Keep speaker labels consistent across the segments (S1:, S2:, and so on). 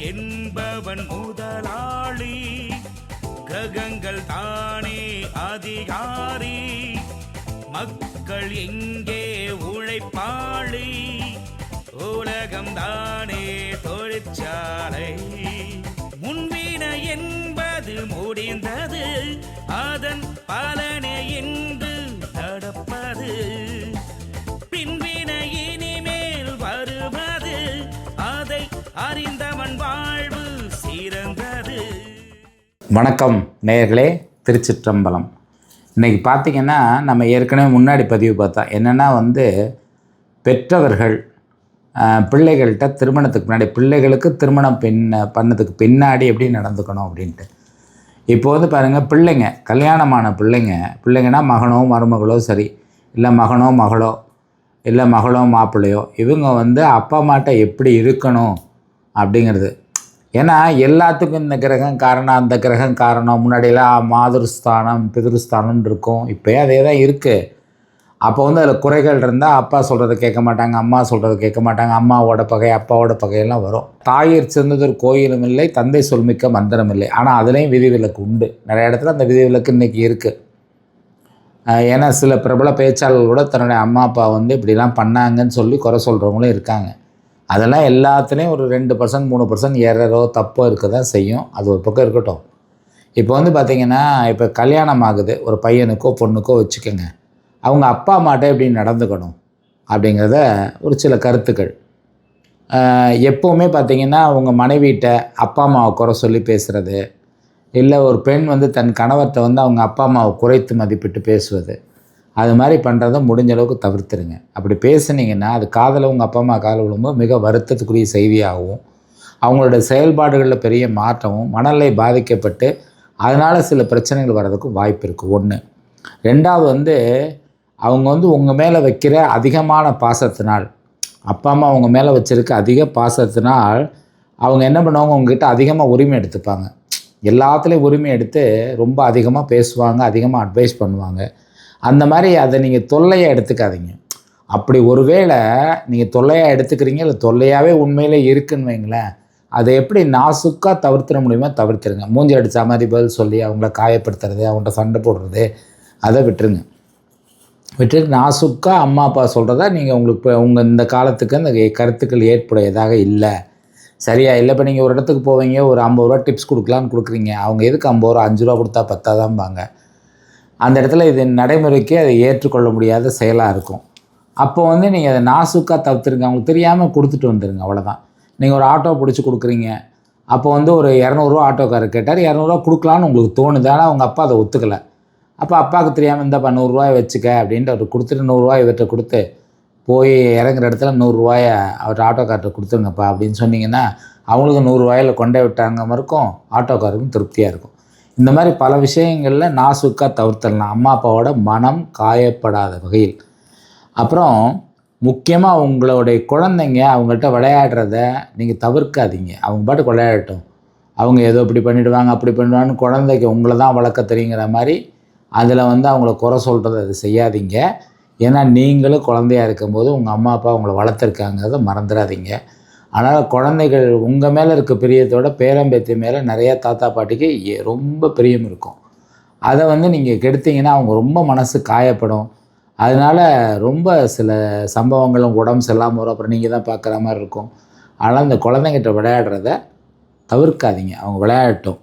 S1: என்பவன் முதலாளி. கிரகங்கள் தானே அதிகாரி. மக்கள் எங்கே உழைப்பாளி. உலகம் தானே தொழிற்சாலை. முன்வின என்பது முடிந்தது. அதன் பலனே என்று நடப்பது
S2: வணக்கம் நேயர்களே திருச்சிற்றம்பலம். இன்றைக்கி பார்த்தீங்கன்னா நம்ம ஏற்கனவே முன்னாடி பதிவு பார்த்தோம். என்னென்னா வந்து பெற்றவர்கள் பிள்ளைகள்கிட்ட திருமணத்துக்கு முன்னாடி பிள்ளைகளுக்கு திருமணம் பின்ன பண்ணதுக்கு பின்னாடி எப்படி நடந்துக்கணும் அப்படின்ட்டு. இப்போ வந்து பாருங்கள் பிள்ளைங்க கல்யாணமான பிள்ளைங்க பிள்ளைங்கன்னா மகனோ மருமகளோ சரி இல்லை மகனோ மகளோ இல்லை மகளோ மாப்பிள்ளையோ இவங்க வந்து அப்பா அம்மாட்ட எப்படி இருக்கணும் அப்படிங்கிறது. ஏன்னா எல்லாத்துக்கும் இந்த கிரகம் காரணம் அந்த கிரகம் காரணம். முன்னாடியெல்லாம் மாதுருஸ்தானம் பிதிருஸ்தானம் இருக்கும். இப்போயே அதே தான் இருக்குது அப்போ வந்து அதில் குறைகள் இருந்தால் அப்பா சொல்கிறத கேட்க மாட்டாங்க அம்மா சொல்கிறத கேட்க மாட்டாங்க அம்மாவோட பகை அப்பாவோட பகையெல்லாம் வரும். தாயிற் சிறந்ததொரு கோயிலும் இல்லை தந்தை சொல்மிக்க மந்திரம் இல்லை. ஆனால் அதுலேயும் விதிவிலக்கு உண்டு. நிறைய இடத்துல அந்த விதிவிலக்கு இன்றைக்கி இருக்குது ஏன்னா சில பிரபல பேச்சாளர்கள் கூட தன்னுடைய அம்மா அப்பா வந்து இப்படிலாம் பண்ணாங்கன்னு சொல்லி குறை சொல்கிறவங்களும் இருக்காங்க. அதெல்லாம் எல்லாத்துலேயும் ஒரு ரெண்டு பர்சன்ட் மூணு பர்சன்ட் எரரோ தப்போ இருக்க தான் செய்யும். அது ஒரு பக்கம் இருக்கட்டும். இப்போ வந்து பார்த்திங்கன்னா இப்போ கல்யாணம் ஆகுது. ஒரு பையனுக்கோ பொண்ணுக்கோ வச்சுக்கோங்க. அவங்க அப்பா அம்மாட்ட எப்படி நடந்துக்கணும் அப்படிங்கிறத ஒரு சில கருத்துக்கள். எப்போவுமே பார்த்திங்கன்னா அவங்க மனைவியிட்ட அப்பா அம்மாவை குறை சொல்லி பேசுகிறது இல்லை ஒரு பெண் வந்து தன் கணவர்கிட்ட வந்து அவங்க அப்பா அம்மாவை குறைத்து மதிப்பிட்டு பேசுவது. அது மாதிரி பண்ணுறத முடிஞ்ச அளவுக்கு தவிர்த்துருங்க. அப்படி பேசுனீங்கன்னா அது காதில் உங்கள் அப்பா அம்மா காதில் விழும்போது மிக வருத்தத்துக்குரிய செய்தியாகவும் அவங்களோட செயல்பாடுகளில் பெரிய மாற்றமும் மனநிலை பாதிக்கப்பட்டு அதனால் சில பிரச்சனைகள் வர்றதுக்கு வாய்ப்பு இருக்குது ஒன்று ரெண்டாவது வந்து அவங்க வந்து உங்கள் மேலே வைக்கிற அதிகமான பாசத்தினால் அப்பா அம்மா அவங்க மேலே வச்சுருக்க அதிக பாசத்தினால் அவங்க என்ன பண்ணுவாங்க? உங்ககிட்ட அதிகமாக உரிமை எடுத்துப்பாங்க. எல்லாத்துலேயும் உரிமை எடுத்து ரொம்ப அதிகமாக பேசுவாங்க அதிகமாக அட்வைஸ் பண்ணுவாங்க. அந்த மாதிரி அதை நீங்கள் தொல்லையாக எடுத்துக்காதீங்க. அப்படி ஒருவேளை நீங்கள் தொல்லையாக எடுத்துக்கிறீங்க இல்லை தொல்லையாகவே உண்மையில் இருக்குன்னு வைங்களேன் அதை எப்படி நாசுக்காக தவிர்த்திட முடியுமோ தவிர்த்துருங்க. மூஞ்சி அடித்த மாதிரி பதில் சொல்லி அவங்கள காயப்படுத்துறது அவங்கள்ட்ட சண்டை போடுறது அதை விட்டுருங்க. விட்டுட்டு நாசுக்காக அம்மா அப்பா சொல்கிறதா நீங்கள் உங்களுக்கு இப்போ உங்கள் இந்த காலத்துக்கு அந்த கருத்துக்கள் ஏற்புடையதாக இல்லை. சரியா? இல்லை இப்போ நீங்கள் ஒரு இடத்துக்கு போவீங்க ஒரு ஐம்பது ரூபா டிப்ஸ் கொடுக்கலான்னு கொடுக்குறீங்க. அவங்க எதுக்கு ஐம்பது ரூபா அஞ்சு ரூபா கொடுத்தா பத்தாதாம்பாங்க. அந்த இடத்துல இது நடைமுறைக்கு அதை ஏற்றுக்கொள்ள முடியாத செயலாக இருக்கும். அப்போ வந்து நீங்கள் அதை நாசுக்காக தவிர்த்துருங்க. அவங்களுக்கு தெரியாமல் கொடுத்துட்டு வந்துடுங்க அவ்வளோதான் நீங்கள் ஒரு ஆட்டோ பிடிச்சி கொடுக்குறீங்க. அப்போ வந்து ஒரு இரநூறுவா ஆட்டோக்காரர் கேட்டார் இரநூறுவா கொடுக்கலான்னு உங்களுக்கு தோணுது. ஆனால் அவங்க அப்பா அதை ஒத்துக்கலை. அப்போ அப்பாவுக்கு தெரியாமல் இந்தப்பா நூறுரூவாயை வச்சுக்க அப்படின்ட்டு அவர் கொடுத்துட்டு நூறுரூவாய் இவர்கிட்ட கொடுத்து போய் இறங்குற இடத்துல நூறுரூவாய அவர் ஆட்டோக்கார்ட்ட கொடுத்துருங்கப்பா அப்படின்னு சொன்னீங்கன்னா அவங்களுக்கு நூறுரூவாயில் கொண்டே விட்டாங்க. இருக்கும் ஆட்டோக்காருக்கும் திருப்தியாக இருக்கும். இந்த மாதிரி பல விஷயங்களில் நாசுக்காக தவிர்த்தலாம் அம்மா அப்பாவோட மனம் காயப்படாத வகையில். அப்புறம் முக்கியமாக உங்களுடைய குழந்தைங்க அவங்கள்ட்ட விளையாடுறத நீங்கள் தவிர்க்காதீங்க. அவங்க பாட்டுக்கு விளையாடட்டும். அவங்க ஏதோ இப்படி பண்ணிவிடுவாங்க அப்படி பண்ணிடுவாங்கன்னு குழந்தைக்கு உங்களை தான் வளர்க்க தெரியுங்கிற மாதிரி அதில் வந்து அவங்கள குறை சொல்கிறத அது செய்யாதீங்க. ஏன்னா நீங்களும் குழந்தையா இருக்கும்போது உங்கள் அம்மா அப்பா உங்களை வளர்த்துருக்காங்கிறத மறந்துடாதீங்க. அதனால் குழந்தைகள் உங்கள் மேலே இருக்க பிரியத்தோட பேரம்பேத்தி மேலே நிறைய தாத்தா பாட்டிக்கு ரொம்ப பிரியம் இருக்கும். அதை வந்து நீங்கள் கெடுத்தீங்கன்னா அவங்க ரொம்ப மனசு காயப்படும். அதனால் ரொம்ப சில சம்பவங்களும் உடம்பு செல்லாமல் வரும். அப்புறம் நீங்கள் தான் பார்க்குற மாதிரி இருக்கும். அதனால் அந்த குழந்தைங்கிட்ட விளையாடுறத தவிர்க்காதீங்க. அவங்க விளையாடட்டும்.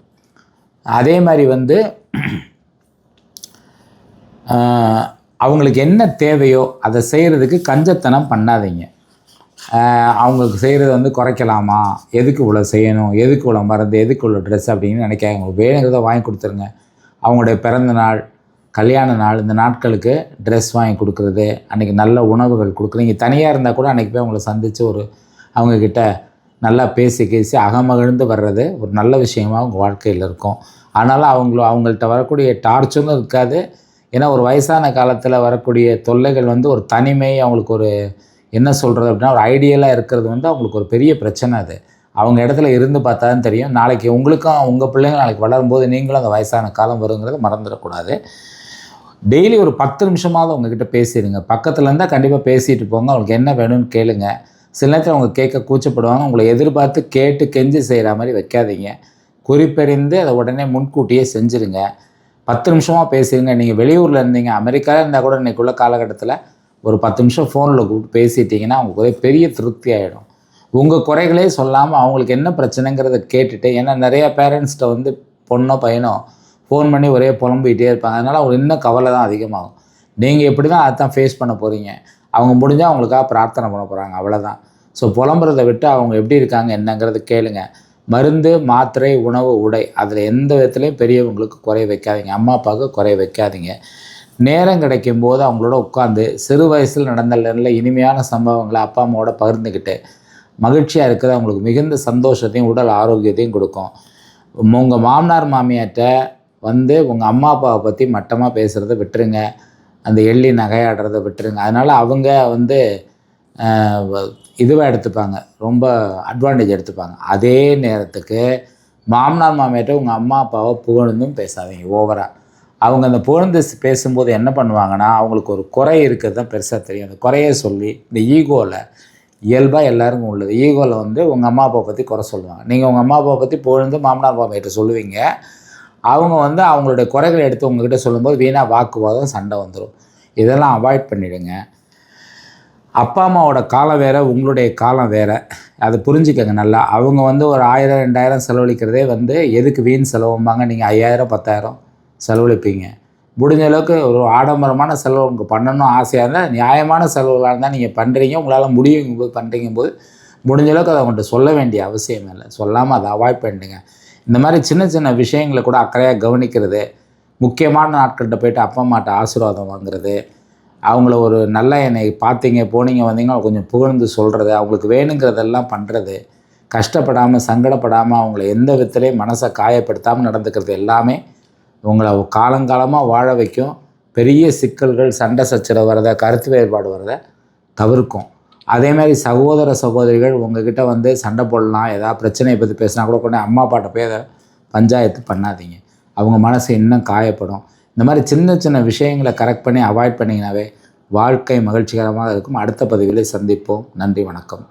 S2: அதே மாதிரி வந்து அவங்களுக்கு என்ன தேவையோ அதை செய்கிறதுக்கு கஞ்சத்தனம் பண்ணாதீங்க. அவங்களுக்கு செய்கிறது வந்து குறைக்கலாமா? எதுக்கு இவ்வளோ செய்யணும்? எதுக்கு இவ்வளோ மருந்து? எதுக்கு இவ்வளோ ட்ரெஸ் அப்படின்னு நினைக்காங்க அவங்களுக்கு வேணுங்கிறத வாங்கி கொடுத்துருங்க. அவங்களுடைய பிறந்த நாள் கல்யாண நாள் இந்த நாட்களுக்கு ட்ரெஸ் வாங்கி கொடுக்குறது அன்றைக்கி நல்ல உணவுகள் கொடுக்குறீங்க தனியாக இருந்தால் கூட அன்றைக்கி போய் அவங்கள சந்தித்து ஒரு அவங்கக்கிட்ட நல்லா பேசி பேசி அகமகிழ்ந்து வர்றது ஒரு நல்ல விஷயமாக அவங்க வாழ்க்கையில் இருக்கும். அதனால் அவங்கள அவங்கள்ட்ட வரக்கூடிய டார்ச்சரும் இருக்காது. ஏன்னா ஒரு வயசான காலத்தில் வரக்கூடிய தொல்லைகள் வந்து ஒரு தனிமை அவங்களுக்கு ஒரு என்ன சொல்கிறது அப்படின்னா ஒரு ஐடியலாக இருக்கிறது வந்து அவங்களுக்கு ஒரு பெரிய பிரச்சனை அது. அவங்க இடத்துல இருந்து பார்த்தா தான் தெரியும். நாளைக்கு உங்களுக்கும் உங்கள் பிள்ளைங்க நாளைக்கு வளரும்போது நீங்களும் அந்த வயசான காலம் வருங்கிறத மறந்துடக்கூடாது டெய்லி ஒரு பத்து நிமிஷமாவது உங்ககிட்ட பேசிடுங்க. பக்கத்தில் இருந்தால் கண்டிப்பாக பேசிட்டு போங்க. அவங்களுக்கு என்ன வேணும்னு கேளுங்க. சில நேரத்தில் அவங்க கேட்க கூச்சப்படுவாங்க. உங்களை எதிர்பார்த்து கேட்டு கெஞ்சி செய்கிற மாதிரி வைக்காதீங்க. குறிப்பறிந்து அதை உடனே முன்கூட்டியே செஞ்சுருங்க. பத்து நிமிஷமாக பேசுங்க நீங்கள் வெளியூரில் இருந்தீங்க அமெரிக்காவில் இருந்தால் கூட இன்றைக்குள்ள காலகட்டத்தில் ஒரு பத்து நிமிஷம் ஃபோனில் கூப்பிட்டு பேசிட்டீங்கன்னா அவங்க ஒரே பெரிய திருப்தி ஆகிடும் உங்கள் குறைகளே சொல்லாமல் அவங்களுக்கு என்ன பிரச்சனைங்கிறத கேட்டுட்டு ஏன்னா நிறைய பேரண்ட்ஸ்கிட்ட வந்து பொண்ணோ பையனோ ஃபோன் பண்ணி ஒரே புலம்பிகிட்டே இருப்பாங்க. அதனால் அவங்க இன்னும் கவலை தான் அதிகமாகும். நீங்கள் எப்படி தான் அதான் ஃபேஸ் பண்ண போகிறீங்க அவங்க முடிஞ்சால் அவங்களுக்காக பிரார்த்தனை பண்ண போகிறாங்க அவ்வளோதான் ஸோ புலம்புறதை விட்டு அவங்க எப்படி இருக்காங்க என்னங்கிறத கேளுங்க. மருந்து மாத்திரை உணவு உடை அதில் எந்த விதத்துலையும் பெரியவங்களுக்கு குறை வைக்காதீங்க. அம்மா அப்பாவுக்கு குறை வைக்காதீங்க. நேரம் கிடைக்கும் போது அவங்களோட உட்காந்து சிறு வயசில் நடந்த நல்ல இனிமையான சம்பவங்களை அப்பா அம்மாவோட பகிர்ந்துக்கிட்டு மகிழ்ச்சியாக இருக்கிறது அவங்களுக்கு மிகுந்த சந்தோஷத்தையும் உடல் ஆரோக்கியத்தையும் கொடுக்கும். உங்கள் மாமனார் மாமியார்கிட்ட வந்து உங்கள் அம்மா அப்பாவை பற்றி மட்டமாக பேசுகிறத விட்டுருங்க. அந்த எள்ளி நகையாடுறத விட்டுருங்க. அதனால் அவங்க வந்து இதுவாக எடுத்துப்பாங்க. ரொம்ப அட்வான்டேஜ் எடுத்துப்பாங்க. அதே நேரத்துக்கு மாமனார் மாமியார்ட்ட உங்கள் அம்மா அப்பாவை புகழ்ந்தும் பேசாதீங்க ஓவராக அவங்க அந்த புகழ்ந்து பேசும்போது என்ன பண்ணுவாங்கன்னா அவங்களுக்கு ஒரு குறை இருக்கிறது தான் பெருசாக தெரியும். அந்த குறைய சொல்லி இந்த ஈகோவில் இயல்பாக எல்லாருக்கும் உள்ளது. ஈகோவில் வந்து உங்கள் அம்மா அப்பா பற்றி குறை சொல்லுவாங்க. நீங்கள் உங்கள் அம்மா அப்பா பற்றி புகழ்ந்து மாமனார் கிட்ட சொல்லுவீங்க. அவங்க வந்து அவங்களுடைய குறைகளை எடுத்து உங்ககிட்ட சொல்லும்போது வீணாக வாக்குவாதம் சண்டை வந்துடும் இதெல்லாம் அவாய்ட் பண்ணிவிடுங்க அப்பா அம்மாவோட காலம் வேறு உங்களுடைய காலம் வேறு. அதை புரிஞ்சுக்கங்க நல்லா. அவங்க வந்து ஒரு ஆயிரம் ரெண்டாயிரம் செலவழிக்கிறதே வந்து எதுக்கு வீண் செலவும்பாங்க. நீங்கள் ஐயாயிரம் பத்தாயிரம் செலவழிப்பீங்க. முடிஞ்ச அளவுக்கு ஒரு ஆடம்பரமான செலவு உங்களுக்கு பண்ணணும் ஆசையாக இருந்தால் நியாயமான செலவுகளாக இருந்தால் நீங்கள் பண்ணுறீங்க உங்களால் முடியும் போது பண்ணுறீங்க போது முடிஞ்ச அளவுக்கு அதை அவங்கள்ட்ட சொல்ல வேண்டிய அவசியம் இல்லை. சொல்லாமல் அதை அவாய்ட் பண்ணிடுங்க. இந்த மாதிரி சின்ன சின்ன விஷயங்களை கூட அக்கறையாக கவனிக்கிறது முக்கியமான நாட்கள்கிட்ட போயிட்டு அப்பா அம்மாட்ட ஆசீர்வாதம் வாங்குறது அவங்கள ஒரு நல்ல என்னை பார்த்தீங்க போனீங்க வந்தீங்கன்னா கொஞ்சம் புகழ்ந்து சொல்கிறது அவங்களுக்கு வேணுங்கிறதெல்லாம் பண்ணுறது கஷ்டப்படாமல் சங்கடப்படாமல் அவங்கள எந்த விதத்துலேயும் மனசை காயப்படுத்தாமல் நடந்துக்கிறது எல்லாமே உங்களை காலங்காலமாக வாழ வைக்கும். பெரிய சிக்கல்கள் சண்டை சச்சரவு வரத கருத்து வேறுபாடு வரதை தவிர்க்கும். அதே மாதிரி சகோதர சகோதரிகள் உங்ககிட்ட வந்து சண்டை போடலாம் ஏதாவது பிரச்சனையை பற்றி பேசினா கூட கொண்டு அம்மா அப்பாட்ட போய் அதை பஞ்சாயத்து பண்ணாதீங்க. அவங்க மனசு இன்னும் காயப்படும். இந்த மாதிரி சின்ன சின்ன விஷயங்களை கரெக்ட் பண்ணி அவாய்ட் பண்ணிங்கனாவே வாழ்க்கை மகிழ்ச்சிகரமாக இருக்கும். அடுத்த பதிவில் சந்திப்போம். நன்றி வணக்கம்.